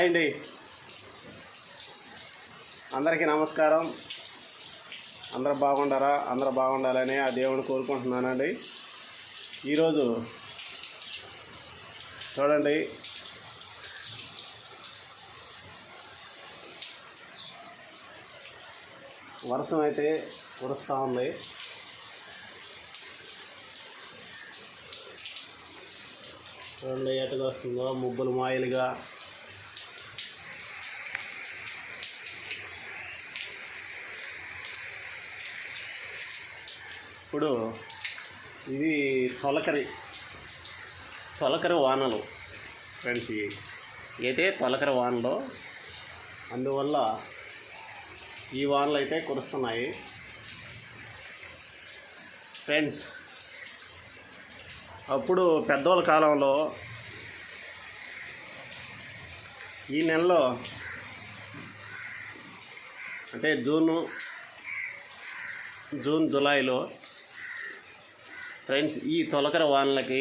Hi అండి. అందరికీ నమస్కారం. అందరూ బాగుండారా? అందరూ బాగుండాలని ఆ దేవుని కోరుకుంటున్నానండి. ఈరోజు చూడండి. వర్షం అయితే కురుస్తూ ఉంది. చూడండి ఎటుగా వస్తుందో ముబ్బులు మాయలుగా ఇప్పుడు ఇది తొలకరి తొలకరి వానలు. ఫ్రెండ్స్ ఇవి అయితే తొలకరి వానలు అందువల్ల ఈ వానలు అయితే కురుస్తున్నాయి. ఫ్రెండ్స్ అప్పుడు పెద్దవాళ్ళ కాలంలో ఈ నెలలో అంటే జూను జూన్ జూలైలో ఫ్రెండ్స్ ఈ తొలకర వానలకి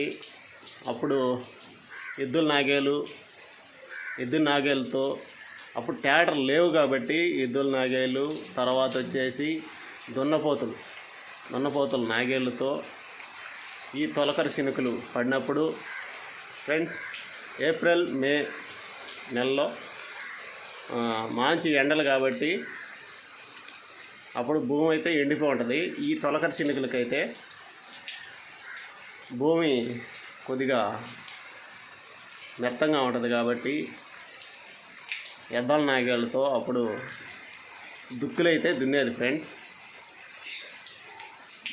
అప్పుడు ఎద్దుల నాగేలు ఎద్దుల నాగేలతో అప్పుడు ట్యాటర్ లేవు కాబట్టి ఎద్దుల నాగేలు తర్వాత వచ్చేసి దున్నపోతులు దున్నపోతులు నాగేళ్ళతో ఈ తొలకర శినుకులు పడినప్పుడు ఫ్రెండ్స్ ఏప్రిల్ మే నెలలో మంచి ఎండలు కాబట్టి అప్పుడు భూమి అయితే ఎండిపోయి ఉంటుంది. ఈ తొలకర చినుకులకైతే భూమి కొద్దిగా మెత్తంగా ఉంటుంది కాబట్టి ఎద్దాల నాగేళ్ళతో అప్పుడు దుక్కులైతే దున్నేది ఫ్రెండ్స్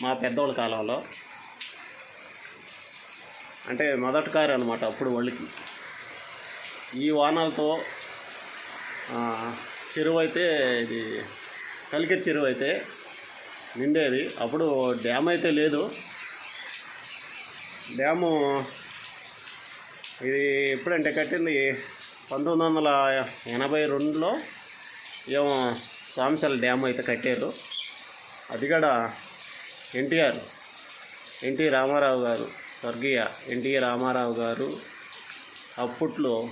మా పెద్దోళ్ళ కాలంలో. అంటే మొదటి కారు అనమాట అప్పుడు వాళ్ళకి ఈ వానాలతో చెరువు అయితే ఇది కలికిరి చెరువు అయితే నిండేది. అప్పుడు డ్యామ్ అయితే లేదు. డ్యాము ఇది ఎప్పుడంటే కట్టింది పంతొమ్మిది వందల ఎనభై రెండులో ఏమో సాంసల్ డ్యామ్ అయితే కట్టారు. అది కూడా ఎన్టీఆర్ ఎన్టీ రామారావు గారు స్వర్గీయ ఎన్టీ రామారావు గారు అప్పట్లో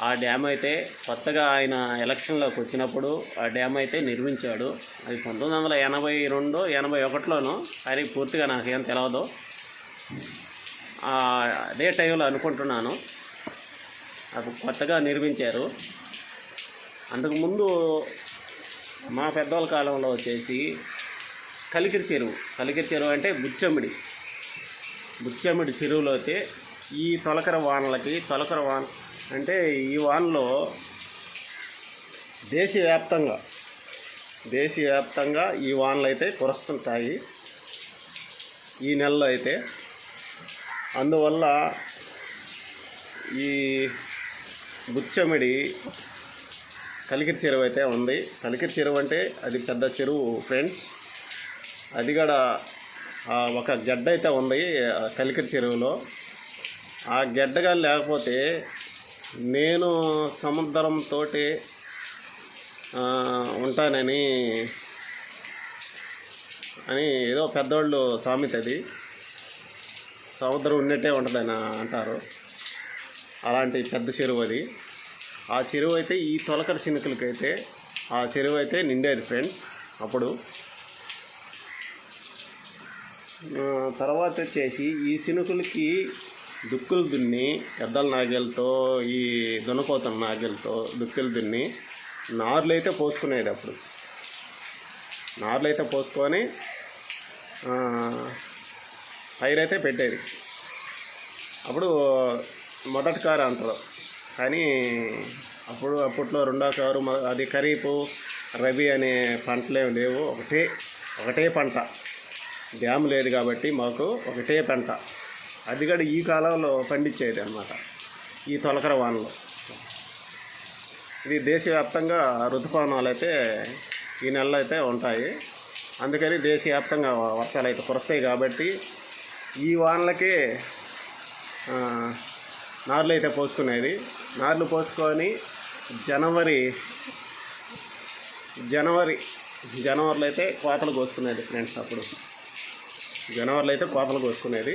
ఆ డ్యామ్ అయితే కొత్తగా ఆయన ఎలక్షన్లోకి వచ్చినప్పుడు ఆ డ్యామ్ అయితే నిర్మించాడు. అది పంతొమ్మిది వందల ఎనభై రెండు ఎనభై ఒకటిలోనూ కానీ పూర్తిగా నాకేం తెలియదు ఆ, అదే టైంలో అనుకుంటున్నాను. అది కొత్తగా నిర్మించారు. అంతకుముందు మా పెద్దవాళ్ళ కాలంలో వచ్చేసి కలికిరి చెరువు. కలికిరి చెరువు అంటే బుచ్చమిడి. బుచ్చమిడి చెరువులో అయితే ఈ తొలకర వానలకి తొలకర వాన అంటే ఈ వానలో దేశవ్యాప్తంగా దేశవ్యాప్తంగా ఈ వానలు అయితే కురుస్తుంటాయి. ఈ నెలలో అయితే. అందువల్ల ఈ బుచ్చమిడి కలికిరి చెరువు అయితే ఉంది. కలికిరి చెరువు అంటే అది పెద్ద చెరువు ఫ్రెండ్స్ అది కూడా ఒక గడ్డ అయితే ఉంది ఆ కలికిరి చెరువులో. ఆ గడ్డగా లేకపోతే నేను సముద్రంతో ఉంటానని అని ఏదో పెద్దవాళ్ళు సామెత అది సముద్రం ఉన్నట్టే ఉంటుందని అంటారు. అలాంటి పెద్ద చెరువు అది. ఆ చెరువు అయితే ఈ తొలకర చినుకులకైతే ఆ చెరువు అయితే నిండేది ఫ్రెండ్స్ అప్పుడు. తర్వాత వచ్చేసి ఈ సినుకులకి దుక్కులు దున్ని ఎద్దల నాగేలతో ఈ దున్నపోతున్న నాగేలతో దుక్కులు దున్ని నార్లు అయితే పోసుకునేది అప్పుడు నార్లు అయితే పోసుకొని పైరైతే పెట్టేది. అప్పుడు మొదటి కారు అంటారు. కానీ అప్పుడు అప్పట్లో రెండో కారు అది ఖరీఫ్ రబీ అనే పంటలేమి లేవు. ఒకటే ఒకటే పంట. డ్యామ్ లేదు కాబట్టి మాకు ఒకటే పంట. అది కూడా ఈ కాలంలో పండించేది అనమాట ఈ తొలకర వానలో. ఇది దేశవ్యాప్తంగా ఋతుపవనాలు అయితే ఈ నెలలో అయితే ఉంటాయి. అందుకని దేశవ్యాప్తంగా వర్షాలు అయితే కురుస్తాయి కాబట్టి ఈ వానలకే నార్లు అయితే పోసుకునేది. నార్లు పోసుకొని జనవరి జనవరి జనవరిలో అయితే కోతలు కోసుకునేది ఫ్రెండ్స్ అప్పుడు. జనవరిలో అయితే కోతలు కోసుకునేది.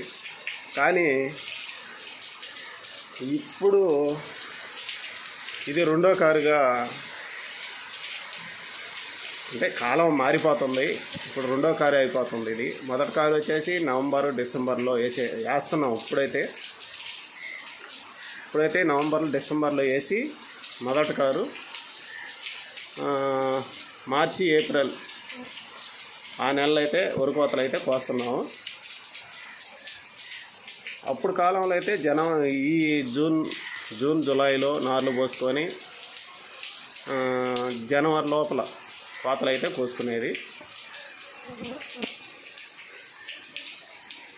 కానీ ఇప్పుడు ఇది రెండో కారుగా అంటే కాలం మారిపోతుంది. ఇప్పుడు రెండో కారు అయిపోతుంది ఇది. మొదటి కారు వచ్చేసి నవంబర్ డిసెంబర్లో వేసే వేస్తున్నాం ఇప్పుడైతే. ఇప్పుడైతే నవంబర్ డిసెంబర్లో వేసి మొదటి కారు మార్చి ఏప్రిల్ ఆ నెలలో అయితే వరికోతలు అయితే కోస్తున్నాము. అప్పుడు కాలంలో అయితే జనం ఈ జూన్ జూన్ జూలైలో నార్లు పోసుకొని జనవరి లోపల పాతలు అయితే కోసుకునేది.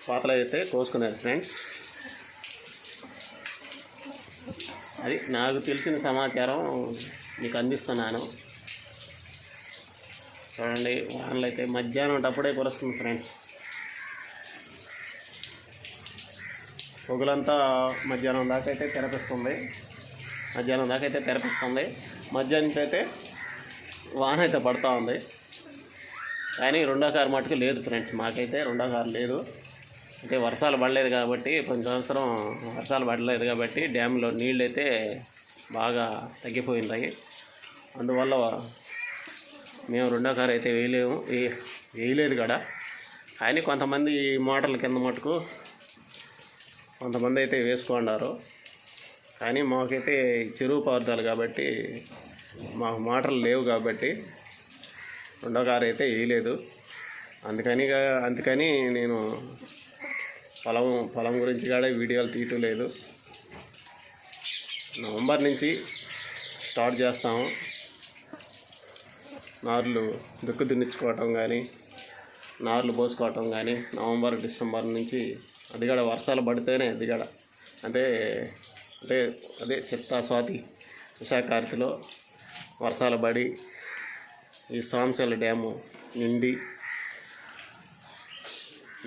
పాతలు అయితే కోసుకునేది ఫ్రెండ్స్. అది నాకు తెలిసిన సమాచారం మీకు అందిస్తున్నాను. చూడండి వానలు అయితే మధ్యాహ్నం అప్పుడే కురుస్తుంది ఫ్రెండ్స్. పొగలంతా మధ్యాహ్నం దాకా అయితే తెరపిస్తుంది. మధ్యాహ్నం దాకా అయితే తెరపిస్తుంది. మధ్యాహ్నం నుంచి అయితే వాన అయితే పడుతూ ఉంది. కానీ రెండో కారు మటుకు లేదు ఫ్రెండ్స్. మాకైతే రెండో కారు లేదు. అంటే వర్షాలు పడలేదు కాబట్టి కొంచెం సంవత్సరం వర్షాలు పడలేదు కాబట్టి డ్యామ్లో నీళ్ళు అయితే బాగా తగ్గిపోయినాయి. అందువల్ల మేము రెండో కారు అయితే వేయలేము. వేయలేదు కదా. కానీ కొంతమంది ఈ మోటార్ల కింద మటుకు కొంతమంది అయితే వేసుకున్నారు. కానీ మాకైతే చెరువు పదార్థాలు కాబట్టి మాకు మోటార్లు లేవు కాబట్టి రెండో కారు అయితే వేయలేదు. అందుకని అందుకని నేను పొలం పొలం గురించి కూడా వీడియోలు తీయటం లేదు. నవంబర్ నుంచి స్టార్ట్ చేస్తాము. నార్లు దుక్కు దున్నించుకోవటం కానీ నార్లు పోసుకోవటం కానీ నవంబర్ డిసెంబర్ నుంచి అది కూడా వర్షాలు పడితేనే అది కూడా అంటే అంటే అదే చిత్తా స్వాతి విశాఖార్తిలో వర్షాలు పడి ఈ సాంసల డ్యాము నిండి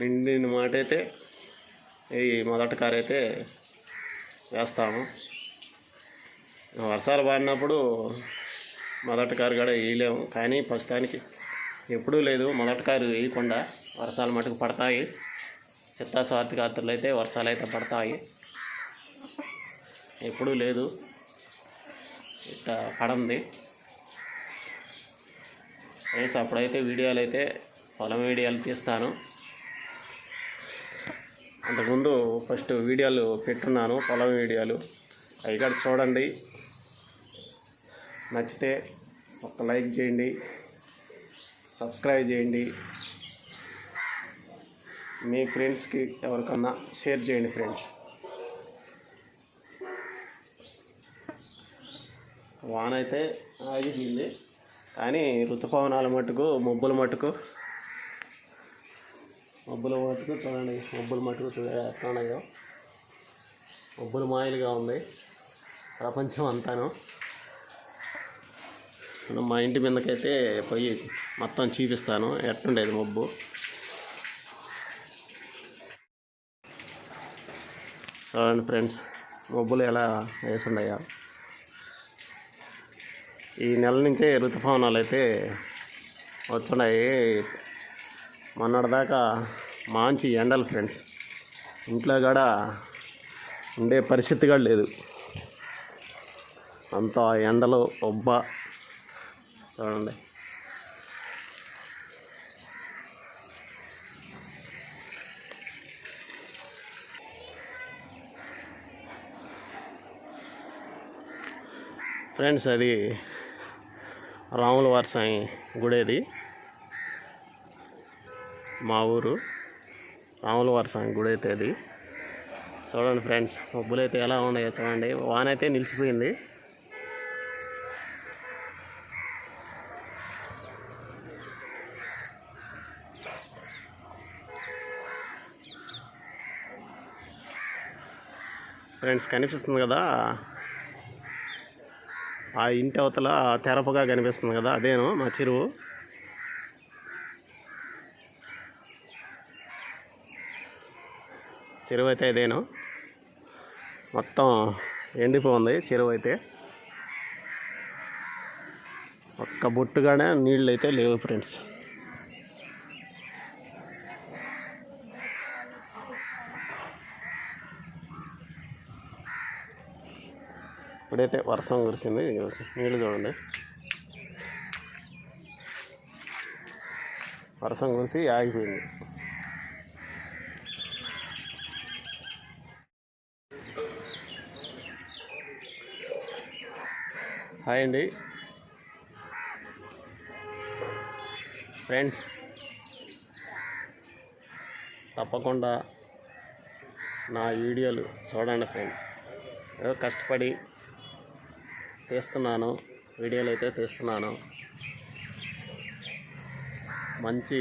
నిండిన మాట అయితే ఈ మొదటి కారు అయితే వేస్తాము. వర్షాలు పడినప్పుడు మొదటి కారు కూడా వేయలేము. కానీ ప్రస్తుతానికి ఎప్పుడూ లేదు. మొదటి కారు వేయకుండా వర్షాలు మటుకు పడతాయి. చిత్తా అయితే వర్షాలు అయితే పడతాయి. ఎప్పుడూ లేదు. ఇట్లా పడంది. ఫ్రెండ్స్ అప్పుడైతే వీడియోలు అయితే పొలం వీడియోలు తీస్తాను. అంతకుముందు ఫస్ట్ వీడియోలు పెట్టున్నాను పొలం వీడియోలు. అవి కూడా చూడండి. నచ్చితే ఒక లైక్ చేయండి. సబ్స్క్రైబ్ చేయండి. మీ ఫ్రెండ్స్కి ఎవరికన్నా షేర్ చేయండి ఫ్రెండ్స్. వాన అయితే ఆగిపోయింది. కానీ ఋతుపవనాల మట్టుకు మబ్బుల మట్టుకు మబ్బుల మట్టుకు చూడండి. మబ్బుల మట్టుకు చూడ ఎట్లా మబ్బులు మాయలుగా ఉంది. ప్రపంచం అంతాను. మా ఇంటి మీదకైతే పోయి మొత్తం చూపిస్తాను. ఎట్లుండేది మబ్బు? చూడండి ఫ్రెండ్స్ మబ్బులు ఎలా వేసుండయా ఈ నెల నుంచే ఋతుపవనాలు అయితే వచ్చున్నాయి మొన్నటిదాకా మంచి ఎండలు ఫ్రెండ్స్. ఇంట్లో కూడా ఉండే పరిస్థితి కూడా లేదు. అంత ఎండలు ఒబ్బ. చూడండి. ఫ్రెండ్స్ అది రాముల వారి సాయి గుడేది. మా ఊరు రాముల వారి సాయి గుడి అయితే అది. చూడండి ఫ్రెండ్స్ మబ్బులు అయితే ఎలా ఉన్నాయో చూడండి. వాన అయితే నిలిచిపోయింది. ఫ్రెండ్స్ కనిపిస్తుంది కదా? ఆ ఇంటి అవతల తెరపగా కనిపిస్తుంది కదా అదేను మా చెరువు. చెరువు అయితే ఇదేను. మొత్తం ఎండిపోయింది చెరువు అయితే ఒక్క బొట్టుగానే నీళ్ళు అయితే లేవు ఫ్రెండ్స్. ఇప్పుడైతే వర్షం కురిసింది. నీళ్ళు చూడండి. వర్షం కురిసి ఆగిపోయింది. హాయ్ అండి. ఫ్రెండ్స్ తప్పకుండా నా వీడియోలు చూడండి ఫ్రెండ్స్. ఏదో కష్టపడి తీస్తున్నాను. వీడియోలు అయితే తీస్తున్నాను. మంచి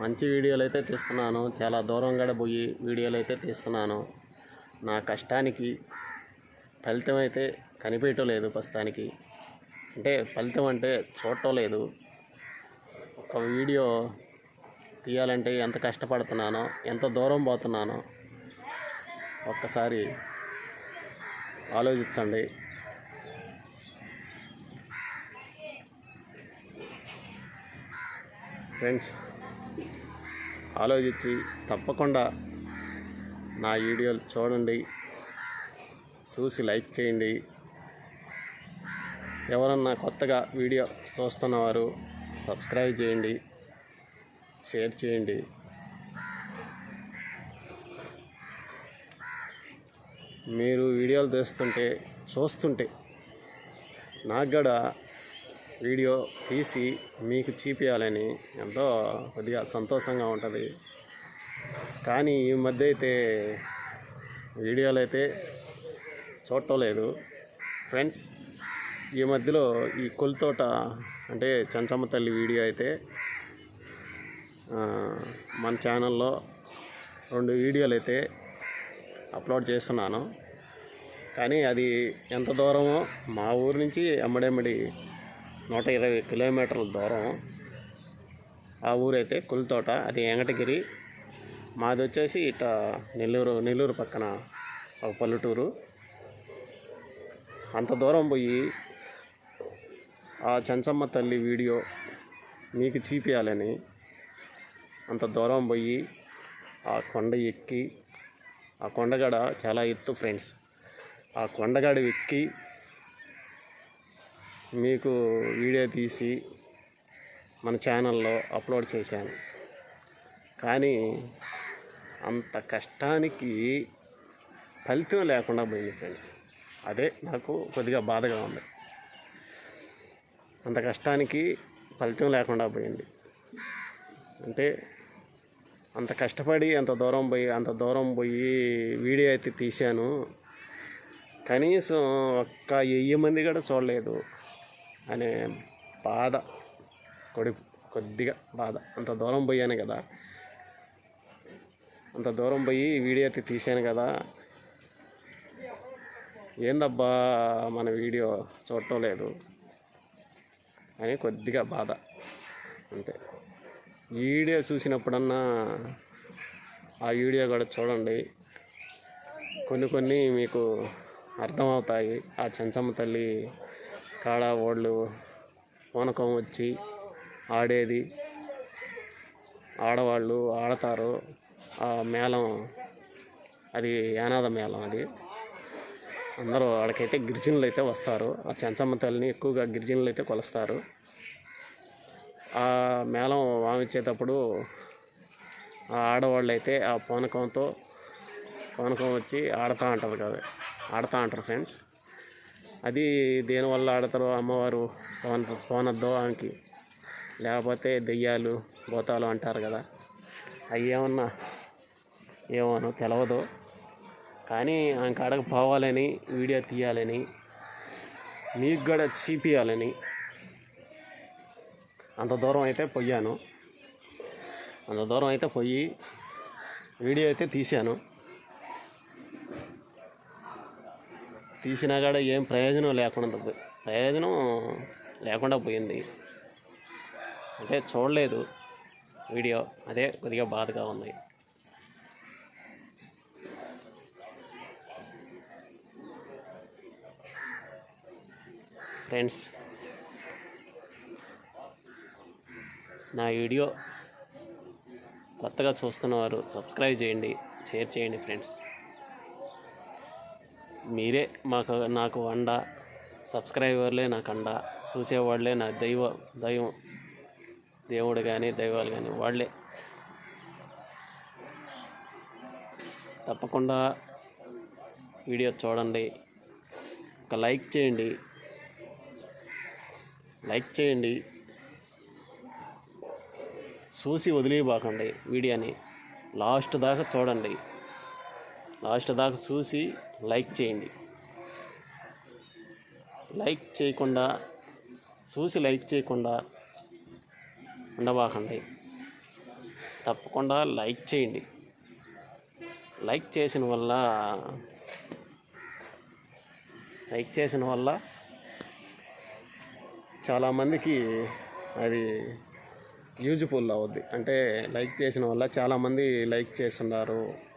మంచి వీడియోలు అయితే తీస్తున్నాను. చాలా దూరం కూడా పోయి వీడియోలు అయితే తీస్తున్నాను. నా కష్టానికి ఫలితం అయితే కనిపించటం లేదు ప్రస్తుతానికి. అంటే ఫలితం అంటే చూడటం లేదు. ఒక వీడియో తీయాలంటే ఎంత కష్టపడుతున్నానో ఎంత దూరం పోతున్నానో ఒక్కసారి ఆలోచించండి. ఫ్రెండ్స్ ఆలోచించి తప్పకుండా నా వీడియోలు చూడండి. చూసి లైక్ చేయండి. ఎవరన్నా కొత్తగా వీడియో చూస్తున్నవారు సబ్స్క్రైబ్ చేయండి. షేర్ చేయండి. మీరు వీడియోలు తీస్తుంటే చూస్తుంటే నాకు కూడా వీడియో తీసి మీకు చూపించాలని ఎంతో కొద్దిగా సంతోషంగా ఉంటుంది. కానీ ఈ మధ్య అయితే వీడియోలు అయితే చూడటం లేదు. ఫ్రెండ్స్ ఈ మధ్యలో ఈ కొలితోట అంటే చంచమ్మ తల్లి వీడియో అయితే మన ఛానల్లో రెండు వీడియోలు అయితే అప్లోడ్ చేస్తున్నాను. కానీ అది ఎంత దూరమో మా ఊరు నుంచి ఎమ్మడెమ్మడి నూట ఇరవై కిలోమీటర్ల దూరం. ఆ ఊరైతే కులితోట అది వెంకటగిరి. మాది వచ్చేసి ఇట నెల్లూరు నెల్లూరు పక్కన ఒక పల్లెటూరు. అంత దూరం పోయి ఆ చెంచమ్మ తల్లి వీడియో మీకు చూపించాలని అంత దూరం పోయి ఆ కొండ ఎక్కి ఆ కొండగడ చాలా ఎత్తు ఫ్రెండ్స్. ఆ కొండగడ ఎక్కి మీకు వీడియో తీసి మన ఛానల్లో అప్లోడ్ చేశాను. కానీ అంత కష్టానికి ఫలితం లేకుండా పోయింది ఫ్రెండ్స్. అదే నాకు కొద్దిగా బాధగా ఉంది. అంత కష్టానికి ఫలితం లేకుండా పోయింది. అంటే అంత కష్టపడి అంత దూరం పోయి అంత దూరం పోయి వీడియో అయితే తీశాను. కనీసం ఒక్క వెయ్యి మంది కూడా చూడలేదు అనే బాధ. కొడి కొద్దిగా బాధ. అంత దూరం పోయాను కదా. అంత దూరం పోయి వీడియో అయితే తీశాను కదా. ఏందబ్బా మన వీడియో చూడటం లేదు అని కొద్దిగా బాధ. అంతే. వీడియో చూసినప్పుడన్నా ఆ వీడియో కూడా చూడండి. కొన్ని కొన్ని మీకు అర్థమవుతాయి. ఆ చెంచమ్మ తల్లి కాడ వాళ్ళు పూనకం వచ్చి ఆడేది. ఆడవాళ్ళు ఆడతారు. ఆ మేళం అది యానాద మేళం అది. అందరూ ఆడకైతే గిరిజనులు అయితే వస్తారు. ఆ చెంచమ్మ తల్లిని ఎక్కువగా గిరిజనులు అయితే కొలుస్తారు. ఆ మేళం వామించేటప్పుడు ఆ ఆడవాళ్ళు అయితే ఆ పూనకంతో పూనకం వచ్చి ఆడుతూ ఉంటారు కదా. ఆడుతూ ఉంటారు ఫ్రెండ్స్. అది దేనివల్ల ఆడతారో అమ్మవారు పోన పోనద్దో ఆమెకి లేకపోతే దెయ్యాలు భూతాలు అంటారు కదా. అవి ఏమన్నా ఏమోనో తెలవదు. కానీ ఆమె కాడకు పోవాలని వీడియో తీయాలని మీకు కూడా చీపియాలని అంత దూరం అయితే పోయాను. అంత దూరం అయితే పోయి వీడియో అయితే తీశాను. తీసినా కూడా ఏం ప్రయోజనం లేకుండా ప్రయోజనం లేకుండా పోయింది. అంటే చూడలేదు వీడియో. అదే కొద్దిగా బాధగా ఉంది. ఫ్రెండ్స్ నా వీడియో కొత్తగా చూస్తున్నవారు సబ్స్క్రైబ్ చేయండి షేర్ చేయండి ఫ్రెండ్స్. మీరే మాకు నాకు అండ. సబ్స్క్రైబర్లే నాకు అండ. చూసేవాళ్ళే నా దైవ దైవం. దేవుడు కానీ దైవాలు కానీ వాళ్ళే తప్పకుండా వీడియో చూడండి. ఒక లైక్ చేయండి. లైక్ చేయండి. చూసి వదిలేయబాకండి వీడియోని. లాస్ట్ దాకా చూడండి. లాస్ట్ దాకా చూసి లైక్ చేయండి. లైక్ చేయకుండా చూసి లైక్ చేయకుండా ఉండబాకండి. తప్పకుండా లైక్ చేయండి. లైక్ చేసిన వల్ల లైక్ చేసిన వల్ల చాలామందికి అది యూజ్ఫుల్ అవుద్ది. అంటే లైక్ చేసిన వల్ల చాలామంది లైక్ చేస్తున్నారు.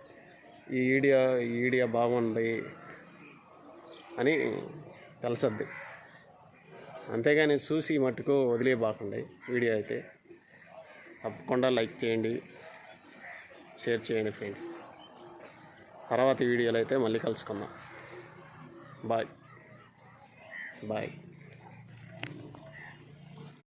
ఈ వీడియో ఈ వీడియో బాగుంది అని తెలుసద్ది. అంతేగాని చూసి మట్టుకు వదిలేయబాకండి వీడియో అయితే. తప్పకుండా లైక్ చేయండి షేర్ చేయండి ఫ్రెండ్స్. తర్వాత వీడియోలో అయితే మళ్ళీ కలుసుకుందాం. బాయ్. బాయ్.